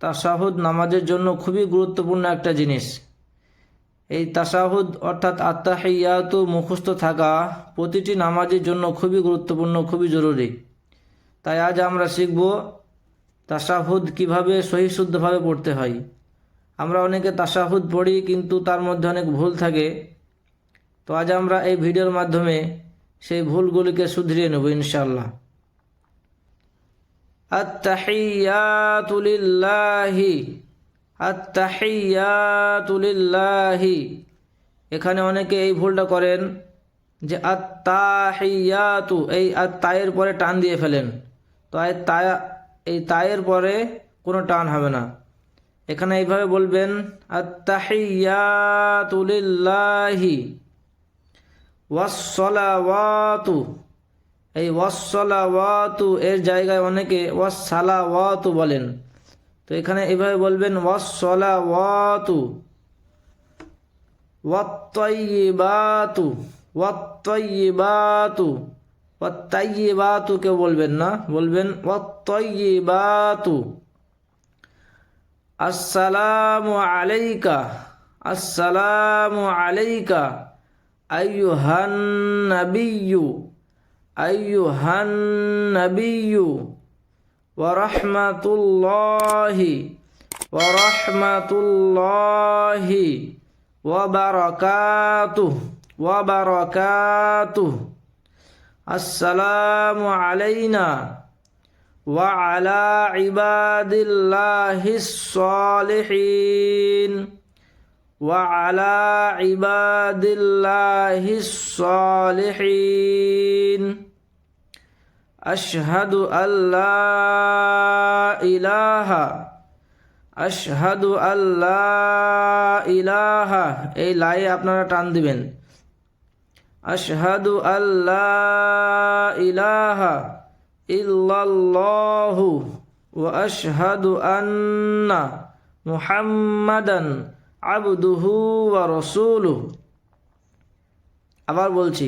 তাসাহুদ নামাজের জন্য খুবই গুরুত্বপূর্ণ একটা জিনিস। এই তাসাহুদ অর্থাৎ আত্মাহিয়াত মুখস্থ থাকা প্রতিটি নামাজের জন্য খুবই গুরুত্বপূর্ণ, খুবই জরুরি। তাই আজ আমরা শিখব তাসাহুদ কীভাবে সহিশুদ্ধভাবে পড়তে হয়। আমরা অনেকে তাসাহুদ পড়ি কিন্তু তার মধ্যে অনেক ভুল থাকে। তো আজ আমরা এই ভিডিওর মাধ্যমে সেই ভুলগুলিকে শুধরিয়ে নেব ইনশাল্লাহ التحيات لله التحيات لله এখানে অনেকে এই ভুলটা করেন যে আত্মাহিয়াতু এই তায়ের পরে টান দিয়ে ফেলেন তো এই তায়া এই তায়ের পরে কোনো টান হবে না এখানে এইভাবে বলবেন আত্তাহিয়াতু লিল্লাহি ওয়াসসালাওয়াতু এই ওয়াসলাওয়াতু এর জায়গায় অনেকে ওয়াসালাওয়াতু বলেন। তো এখানে এভাবে বলবেন ওয়াসলাওয়াতু ওয়াত্তাইয়িবাতু ওয়াত্তাইয়িবাতু ওয়াত্তাইয়িবাতু কেউ বলবেন না, বলবেন ওয়াত্তাইয়িবাতু আসসালামু আলাইকা আসসালামু আলাইকা আইয়ুহান নাবিয়্যু أيها النبي ورحمة الله ورحمة الله وبركاته وبركاته السلام علينا وعلى عباد الله الصالحين وعلى عباد الله الصالحين أشهد أن لا إله أشهد أن لا إله এই লাই আপনারা টান দিবেন আশহাদু আল্লাহ ইলাহা ইল্লাল্লাহু ওয়া আশহাদু আন্না মুহাম্মাদান আবদুহু ওয়া রাসূলুহু আবার বলছি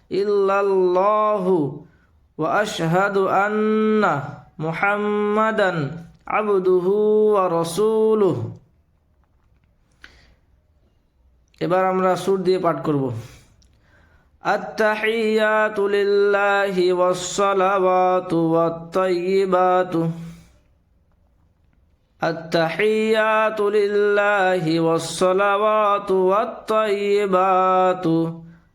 الله وأشهد أن محمدا عبده ورسوله এবার আমরা সুর দিয়ে পাঠ করব التحيات لله والصلوات والطيبات التحيات لله والصلوات والطيبات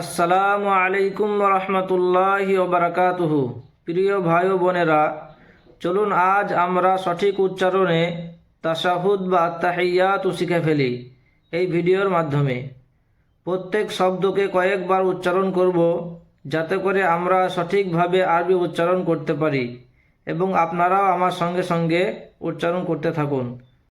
আসসালামু আলাইকুম রহমতুল্লাহ ওবরাকাতুহ প্রিয় ভাই বোনেরা, চলুন আজ আমরা সঠিক উচ্চারণে তাসাহুদ বা তাহিয়াত শিখে ফেলি এই ভিডিওর মাধ্যমে। প্রত্যেক শব্দকে কয়েকবার উচ্চারণ করব যাতে করে আমরা সঠিকভাবে আরবি উচ্চারণ করতে পারি এবং আপনারাও আমার সঙ্গে সঙ্গে উচ্চারণ করতে থাকুন।